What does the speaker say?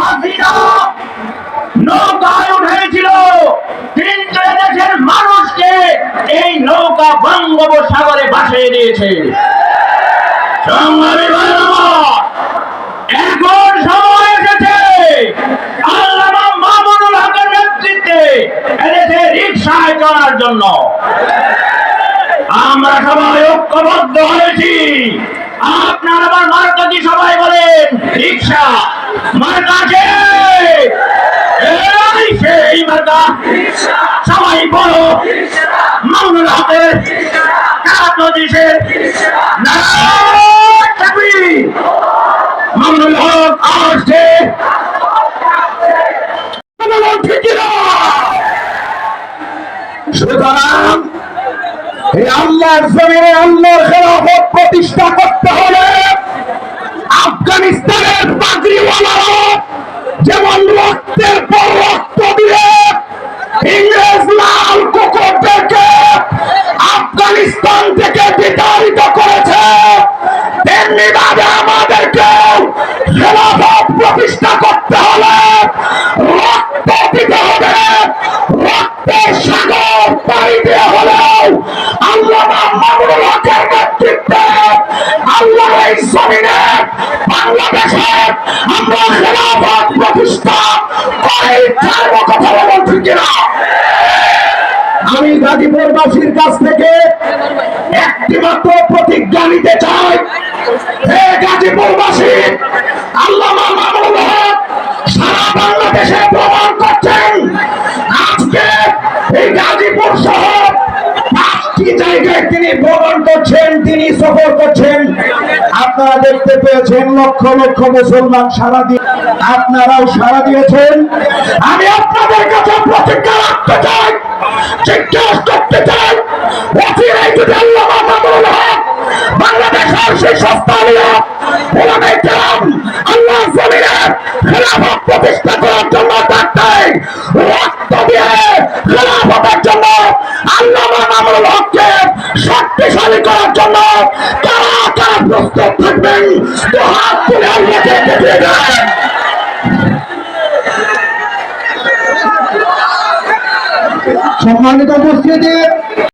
হাসিনা নৌকায় উঠেছিল। কিন্তু মানুষকে এই নৌকা বঙ্গোপসাগরে ভাসিয়ে দিয়েছে। সংগ্রামী এখন সময় এসেছে। আল্লামা মামুনুল রিক্সায় চলার জন্য। আমরা সবাই ঐক্যবদ্ধ হয়েছি আপনার আমার মার্কা কি সবাই বলেন রিক্সা মার্কা আছে এই সেই সবাই বলো হক আসছে। সুতরাং আল্লাহর জমিনে আল্লাহর খেলাফত প্রতিষ্ঠা করতে হলে লাল আফগানিস্তান থেকে বিতাড়িত করেছে। তেমনি ভাবে আমাদেরকে খেলাফত প্রতিষ্ঠা করতে হলে রক্ত দিতে হবে। রক্তের সাগর পাড়ি দিয়ে হলেও আল্লাহ মামুনুল হকের নেতৃত্বে আল্লাহ এই জমিনে বাংলাদেশে আমরা খেলাফত প্রতিষ্ঠা করে ছাড়বো কথা ঠিক কিনা? আমি গাজীপুরবাসীর কাছ থেকে একটি মাত্র প্রতিজ্ঞা নিতে চাই। হে গাজীপুরবাসী আল্লাহ সারা বাংলাদেশে ভ্রমণ করছেন, আজকে এই গাজীপুর শহর পাঁচটি জায়গায় তিনি ভ্রমণ করছেন, তিনি সফর করছেন। আপনারা দেখতে পেয়েছেন লক্ষ লক্ষ মুসলমান সারা দিয়ে, আপনারাও সারা দিয়েছেন। আমি আপনাদের কাছে প্রতিজ্ঞা রাখতে চাই জিজ্ঞাসা করতে চাই, অচিরাই যদি আল্লাহ মামুনুল হক বাংলাদেশের সেই সস্তানীয় ওলামায়ে কেরাম আল্লাহ জমিনে খেলাফত প্রতিষ্ঠা করার জন্য থাকতেন রক্ত দিয়ে খেলাফতের জন্য আল্লাহ মামুনুল হককে শক্তিশালী করার জন্য কারা কারা প্রস্তুত থাকবেন? তো হাত তুলে আল্লাহকে দেখিয়ে দেন। সম্মানিত উপস্থিতি।